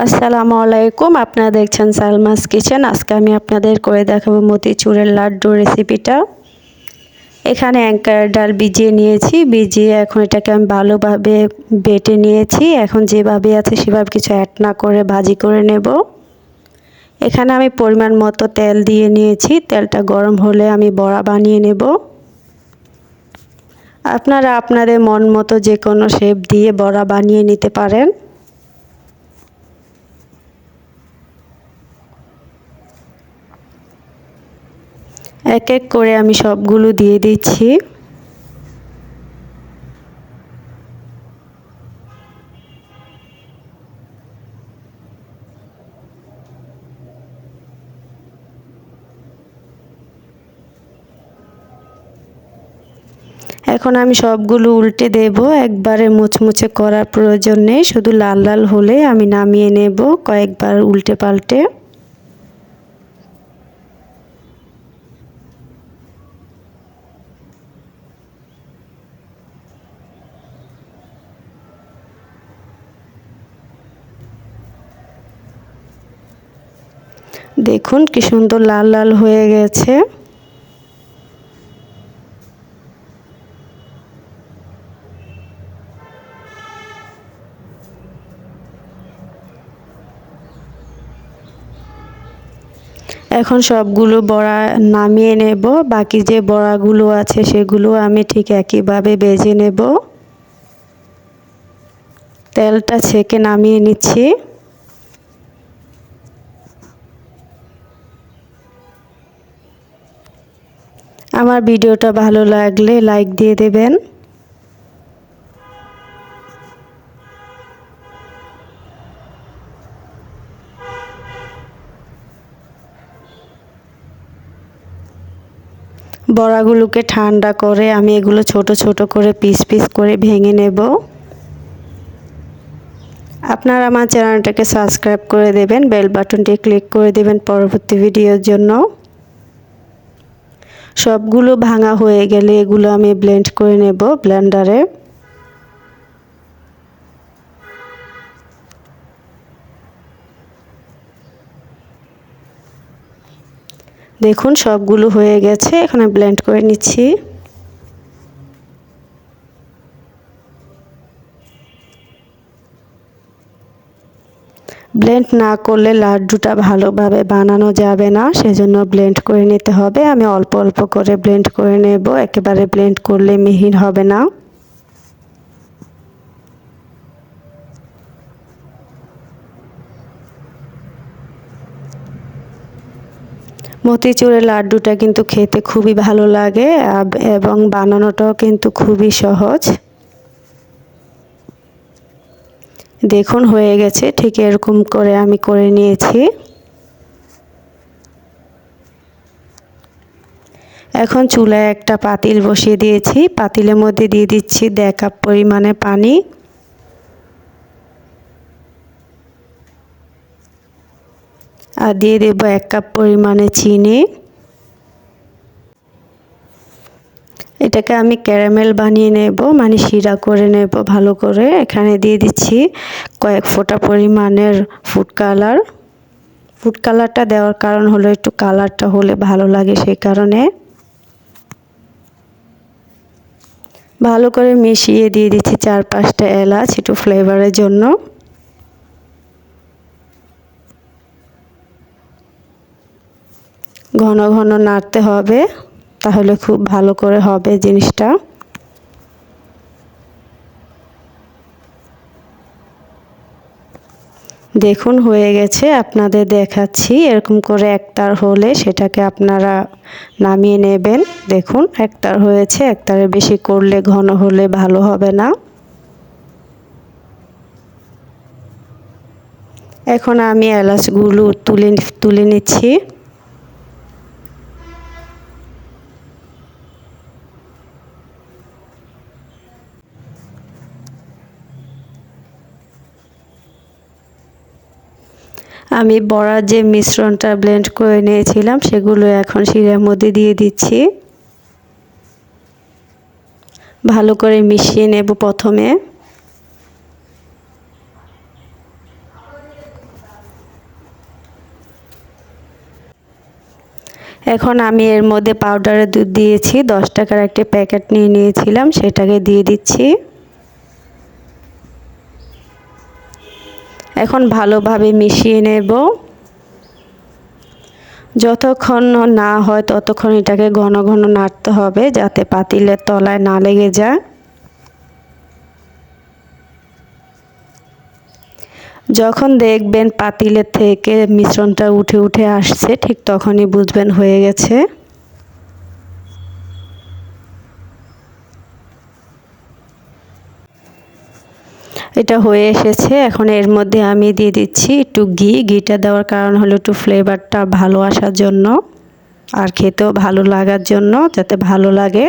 আসসালামু আলাইকুম। আপনারা দেখছেন সালমাস কিচেন। আজকে আমি আপনাদের করে দেখাবো মতিচুরের লাড্ডু রেসিপিটা এখানে অ্যাঙ্কার ডাল ভিজিয়ে নিয়েছি। ভিজিয়ে এখন এটাকে আমি ভালোভাবে বেটে নিয়েছি। এখন যেভাবে আছে সেভাবে কিছু অ্যাড না করে ভাজি করে নেব। এখানে আমি পরিমাণ মতো তেল দিয়ে নিয়েছি। তেলটা গরম হলে আমি বড়া বানিয়ে নেব। আপনারা আপনাদের মন মতো যে কোনো শেপ দিয়ে বড়া বানিয়ে নিতে পারেন। এক এক করে আমি সবগুলো দিয়ে দিচ্ছি। এখন আমি সবগুলো উল্টে দেব, একবারে মুচমুচে করার প্রয়োজন নেই, শুধু লাল লাল হলে আমি নামিয়ে নেব কয়েকবার উল্টে পাল্টে। দেখুন কি সুন্দর লাল লাল হয়ে গেছে। এখন সবগুলো বড়া নামিয়ে নেব। বাকি যে বড়াগুলো আছে সেগুলো আমি ঠিক একইভাবে বেজে নেব। তেলটা ছেঁকে নামিয়ে নিচ্ছি। আমার ভিডিওটা ভালো লাগলে লাইক দিয়ে দেবেন। বড়াগুলোকে ঠান্ডা করে আমি এগুলো ছোট ছোট করে পিস পিস করে ভেঙে নেব। আপনারা আমার চ্যানেলটাকে সাবস্ক্রাইব করে দেবেন, বেল বাটনটি ক্লিক করে দেবেন পরবর্তী ভিডিওর জন্য। সবগুলো ভাঙা হয়ে গেলে এগুলো আমি ব্লেন্ড করে নেব ব্লেন্ডারে দেখুন সবগুলো হয়ে গেছে, এখানে ব্লেন্ড করে নিচ্ছি। ব্লেন্ড না করলে লাড্ডুটা ভালোভাবে বানানো যাবে না, সেজন্য ব্লেন্ড করে নিতে হবে। আমি অল্প অল্প করে ব্লেন্ড করে নেব, একেবারে ব্লেন্ড করলে মিহিন হবে না। মতিচুরের লাড্ডুটা কিন্তু খেতে খুবই ভালো লাগে এবং বানানোটাও কিন্তু খুবই সহজ। দেখুন, হয়ে গেছে। ঠিক এরকম করে আমি করে নিয়েছি। এখন চুলায় একটা পাতিল বসিয়ে দিয়েছি। পাতিলের মধ্যে দিয়ে দিচ্ছি দেড় কাপ পরিমাণে পানি। আর দিয়ে দেব এক কাপ পরিমাণে চিনি। এটাকে আমি ক্যারামেল বানিয়ে নেব মানে শিরা করে নেব ভালো করে। এখানে দিয়ে দিচ্ছি কয়েক ফোঁটা পরিমাণের ফুড কালার ফুড কালারটা দেওয়ার কারণ হলো একটু কালারটা হলে ভালো লাগে সেই কারণে। ভালো করে মিশিয়ে দিয়ে দিচ্ছি চার পাঁচটা এলাচ একটু ফ্লেভারের জন্য। ঘন ঘন নাড়তে হবে। তাহলে খুব ভালো করে হবে জিনিসটা। দেখুন, হয়ে গেছে, আপনাদের দেখাচ্ছি, এরকম করে একতার হলে সেটাকে আপনারা নামিয়ে নেবেন। দেখুন একতার হয়েছে একতারে বেশি করলে ঘন হলে ভালো হবে না। এখন আমি এলাচগুলো তুলে তুলে নিচ্ছি। আমি বড়ার যে মিশ্রণটা ব্লেন্ড করে নিয়েছিলাম, সেগুলো এখন শিরার মধ্যে দিয়ে দিচ্ছি। ভালো করে মিশিয়ে নেব প্রথমে। এখন আমি এর মধ্যে পাউডারের দুধ দিয়েছি, দশ টাকার একটা প্যাকেট নিয়ে নিয়েছিলাম, সেটাকে দিয়ে দিচ্ছি। এখন ভালোভাবে মিশিয়ে নেব। যতক্ষণ না হয় ততক্ষণ এটাকে ঘন ঘন নাড়তে হবে যাতে পাতিলের তলায় না লেগে যায়। যখন দেখবেন পাতিলের থেকে মিশ্রণটা উঠে উঠে আসছে, ঠিক তখনই বুঝবেন হয়ে গেছে। এটা হয়ে এসেছে। এখন এর মধ্যে আমি দিয়ে দিচ্ছি একটু ঘি। ঘিটা দেওয়ার কারণ হলো একটু ফ্লেভারটা ভালো আসার জন্য আর খেতেও ভালো লাগার জন্য, যাতে ভালো লাগে।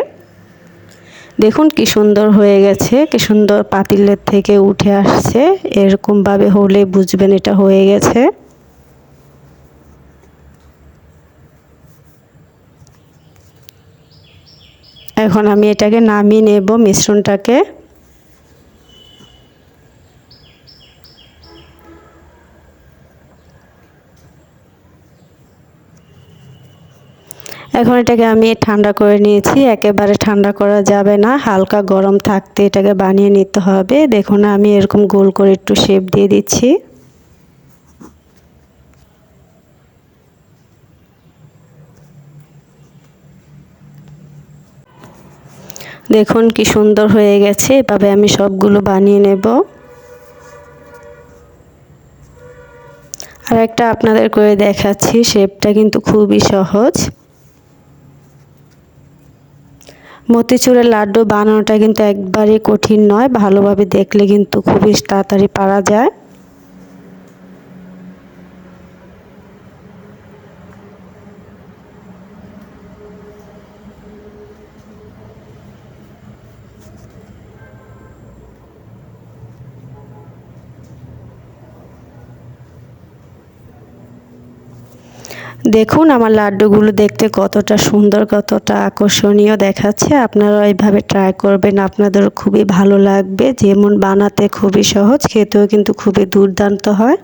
দেখুন কি সুন্দর হয়ে গেছে, কি সুন্দর পাতিলের থেকে উঠে আসছে। এরকমভাবে হলে বুঝবেন এটা হয়ে গেছে। এখন আমি এটাকে নামিয়ে নেব মিশ্রণটাকে। এখন এটাকে আমি ঠান্ডা করে নিয়েছি, একেবারে ঠান্ডা করা যাবে না, হালকা গরম থাকতে এটাকে বানিয়ে নিতে হবে। দেখুন, আমি এরকম গোল করে একটু শেপ দিয়ে দিচ্ছি। দেখুন কি সুন্দর হয়ে গেছে, এভাবে আমি সবগুলো বানিয়ে নেব। আর একটা আপনাদের করে দেখাচ্ছি শেপটা কিন্তু খুবই সহজ। মতিচুরের লাড্ডু বানানোটা কিন্তু একবারে কঠিন নয় ভালোভাবে দেখলে কিন্তু খুবই তাড়াতাড়ি পারা যায়। দেখুন, আমার লাড্ডুগুলো দেখতে কতটা সুন্দর, কতটা আকর্ষণীয় দেখাচ্ছে। আপনারা এইভাবে ট্রাই করবেন আপনাদের খুবই ভালো লাগবে। যেমন বানাতে খুবই সহজ, খেতেও কিন্তু খুবই দুর্দান্ত হয়।